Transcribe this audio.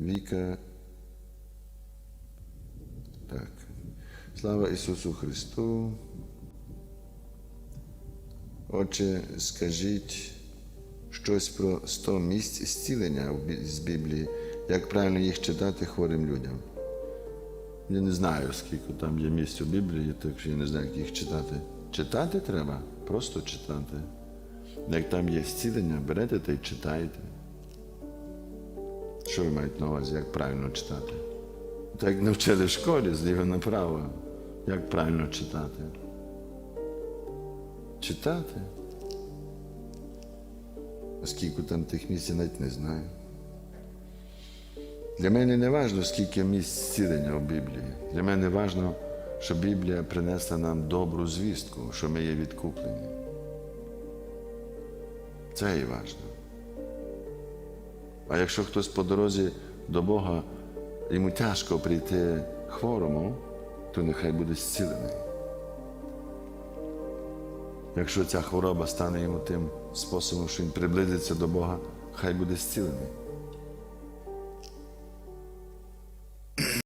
Віка. Так. Слава Ісусу Христу. Отче, скажіть щось про 100 місць зцілення з Біблії, як правильно їх читати хворим людям. Я не знаю, скільки там є місць у Біблії, так що я не знаю, як їх читати. Читати треба, просто читати. Як там є зцілення, берете та й читаєте. Що ви маєте на увазі, як правильно читати? Так навчили в школі зліва направо, як правильно читати. Читати. А скільки там тих місць, я навіть не знаю. Для мене не важливо, скільки місць зцілення у Біблії. Для мене важливо, що Біблія принесла нам добру звістку, що ми є відкуплені. Це і важливо. А якщо хтось по дорозі до Бога, йому тяжко прийти хворому, то нехай буде зцілений. Якщо ця хвороба стане йому тим способом, що він приблизиться до Бога, хай буде зцілений.